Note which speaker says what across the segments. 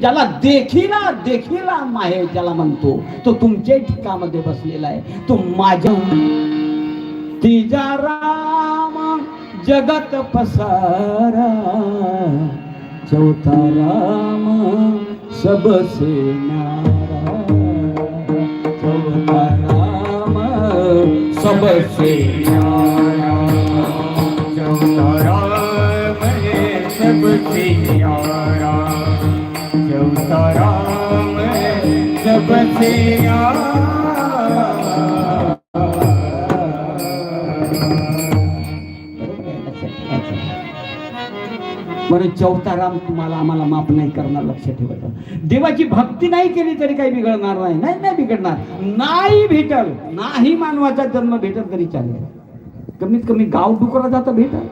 Speaker 1: ज्याला देखीला देखीला माहे ज्याला म्हणतो तो तुमच्या ठिकामध्ये बसलेला आहे. तो माझ्या तिजा राम जगत पसार. चौथा राम सबसे नारा चौथा राम सबसे बरं चौथाराम तुम्हाला आम्हाला माफ नाही करणार लक्ष ठेवायचं देवाची भक्ती नाही केली तरी काही बिघडणार नाही. नाही नाही बिघडणार. नाही भेटल नाही मानवाचा जन्म भेटल तरी चालेल. कमीत कमी गाव डुकरा जातं भेटल.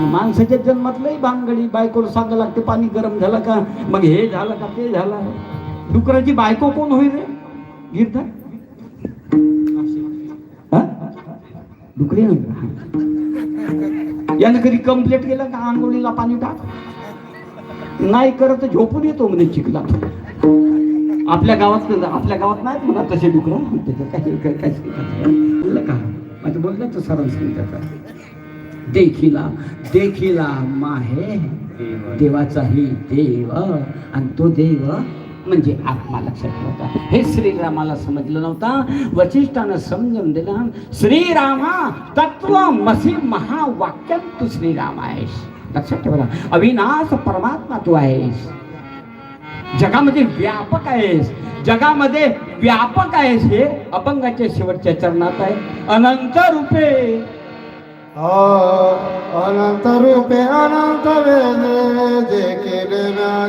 Speaker 1: माणसाच्या जन्मातलंही भानगडी बायकोला सांगायला लागते पाणी गरम झालं का? मग हे झालं का ते झालं. डुकराची बायको कोण होईल रे? गिरधर? डुकरी यानं कधी कम्प्लेट केलं का आंघोळीला पाणी टाक? नाही करत झोपून येतो म्हणे चिखला आपल्या गावात आपल्या गावात नाही म्हणा तसे डुकर. काही बोललं का? माझं बोललं तर सरळ त्याचा देखिला देखिला माहे. देवाचाही देव आणि तो देव म्हणजे आत्मा लक्षात ठेवता. हे श्रीरामाला समजलं नव्हता. वशिष्ठानं समजून दिलं. श्रीरामा तत्व मसी महावाक्यात तू श्रीराम आहेस. लक्षात ठेवला अविनाश परमात्मा तू आहेस. जगामध्ये व्यापक आहेस. जगामध्ये व्यापक आहेस हे अपंगाच्या शेवटच्या चरणात आहे. अनंत रूपे.
Speaker 2: अनंत रूपे अनंत वेद जे केले ना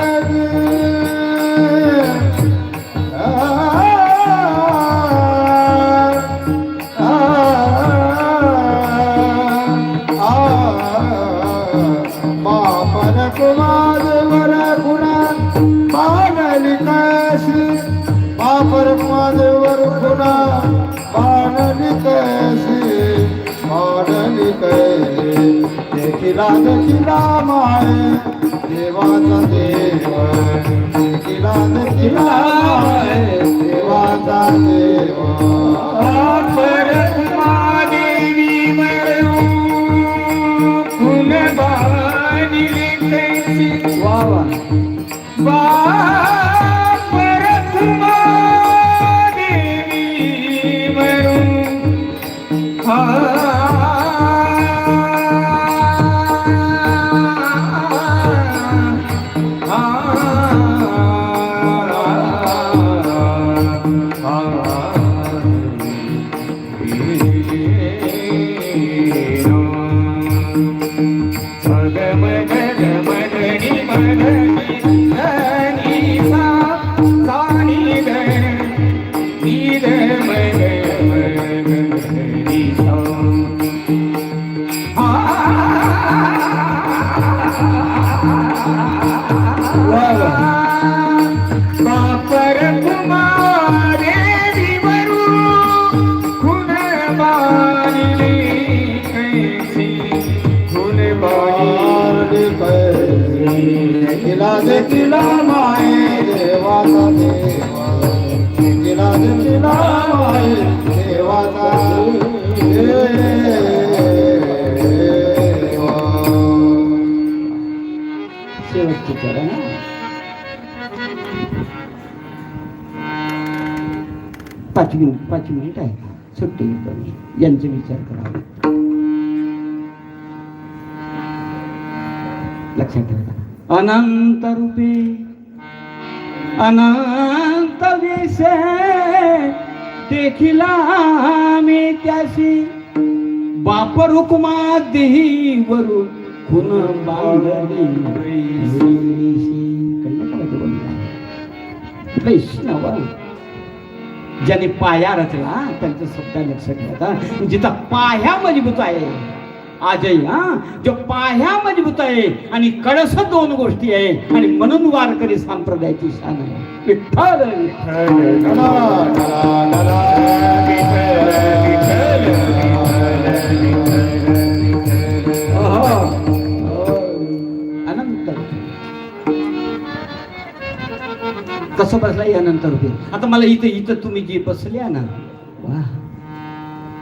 Speaker 2: कुमार वर खुणा बाणली कैसे। देखिला देखिला माय देवाचा देव देखिला देखिला माय देवाचा देव
Speaker 1: वा पाच मिनिट पाच मिनिट आहे सुट्टी घेतो मी यांचे विचार करा लक्षात ठेवा. अनंत रूपे अनंत विषय देखिला मी त्याशी. बाप हुकुमा देही वरून खुन वैष्णव. ज्याने पाया रचला त्यांचं शब्द लक्षात ठेवता जिथं पाया मजबूत आहे आजही हा? जो पाया मजबूत आहे आणि कळस दोन गोष्टी आहे आणि म्हणून वारकरी संप्रदायाची शान आहे. विठ्ठल अनंत. कसं बसला या नंतर होते आता मला इथं इथं तुम्ही जी बसल्या ना वा.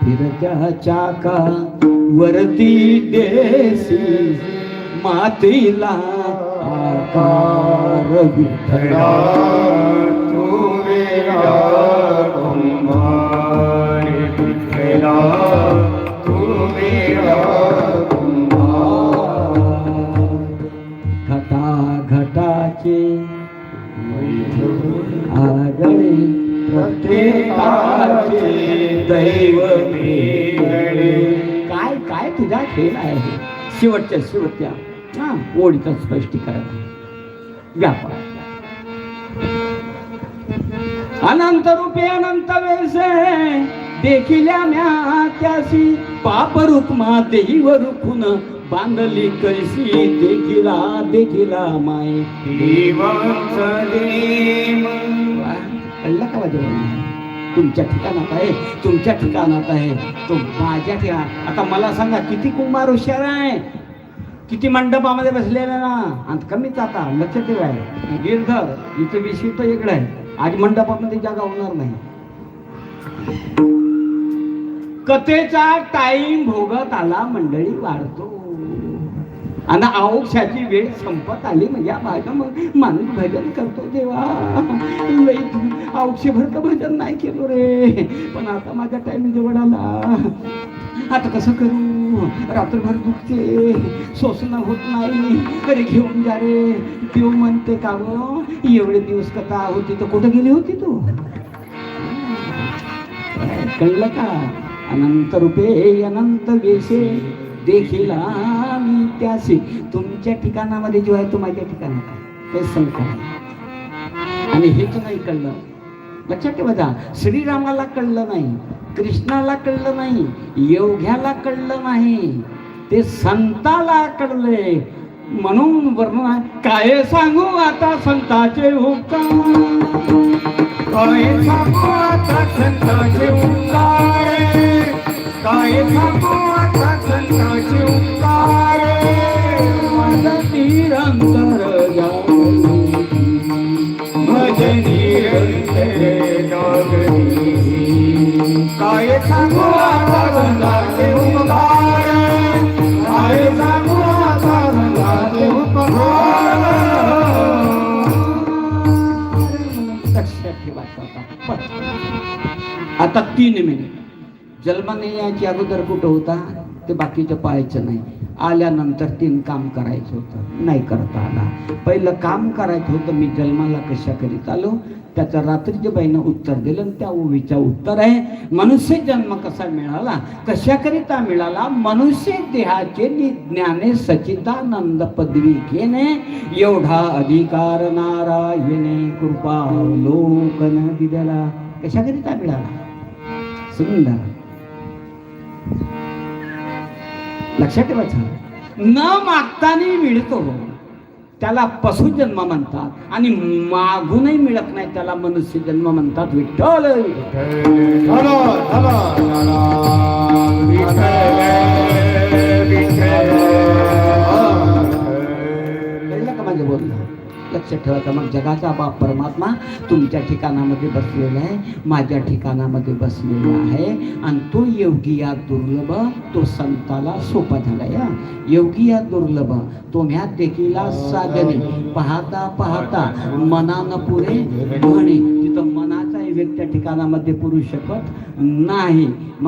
Speaker 1: फिरत्या चाका वरती देसी मातीला आकार विठ्ठला. दैव काय काय तुझा खेळ आहे? शेवटच्या शेवटच्या. हा ओळीचं स्पष्टीकरण. व्यापार अनंत रूपे अनंत वेसे देखिल्या म्या त्यासी पाप रुक्मा देव रुखून बांधली कळशी. देखिला देखिला माय. वा, कळलं का माझ्या तुमच्या ठिकाणात आहे तुमच्या ठिकाणात आहे. तो माझ्या ठिकाण आता मला सांगा किती कुंभार हुशार आहे? किती मंडपामध्ये बसलेला ना? आणि कमीच आता लक्ष ठेवाय गिरधर इथं विषय तर इकडं आहे. आज मंडपामध्ये जागा होणार नाही. कथेचा टाइम भोगत आला मंडळी वाढतो. आणि औक्षाची वेळ संपत आली. म्हणजे माझं मग माणूस भजन करतो देवा. औक्षभर तर भजन नाही केलो रे. पण आता माझा टाइम जवळ आला. आता कसं करू? रात्रभर दुखते. सोसणं होत नाही. अरे घेऊन जा रे. देव म्हणते का ग? एवढे दिवस कथा होती तर कुठं गेली होती तू? कळलं का? अनंत रूपे अनंत वेशे. देखील आम्ही त्याशी तुमच्या ठिकाणामध्ये जो आहे तो माझ्या ठिकाणात आहे. ते संकट आहे आणि हेच नाही कळलं. लक्षात ठेवा जा. श्रीरामाला कळलं नाही. कृष्णाला कळलं नाही. योग्याला कळलं नाही. ते संताला कळले. म्हणून वर्णन काय सांगू आता संताचे उपकार काय सांगू आता संताचे उपकार आता तीन मिनिट. जन्माने यायची अगोदर कुठं होता? ते बाकीचं पाहायचं नाही. आल्यानंतर तीन काम करायचं होतं. नाही करता आला. पहिलं काम करायचं होतं मी जन्माला कशा करीत आलो? त्याचं रात्रीच्या बाईनं उत्तर दिलं आणि त्या ओवीचं उत्तर आहे मनुष्य जन्म कसा मिळाला? कशाकरिता मिळाला? मनुष्य देहाचे नि- ज्ञाने सचितानंद पदवी घेणे एवढा अधिकार नारायणे कृपा लोकन दिलेला. कशाकरिता मिळाला? सुंदर. लक्षात ठेवायचं? न मागतानी मिळतो हो. त्याला पशु जन्म म्हणतात. आणि मागूनही मिळत नाही त्याला मनुष्य जन्म म्हणतात. विठ्ठल! का माझं बोल लक्ष ठेवायचं. मग जगाचा बाप परमात्मा तुमच्या ठिकाणामध्ये बसलेला आहे माझ्या ठिकाणामध्ये बसलेला आहे. आणि तो योगी या दुर्लभ तो संताला सोपा झाला या. योगी या दुर्लभ तो म्या देखीला साधने. पाहता पाहता मनानं पुरे म्हणे तिथं मनाचा व्यक्ती त्या ठिकाणामध्ये पुरू शकत नाही. मग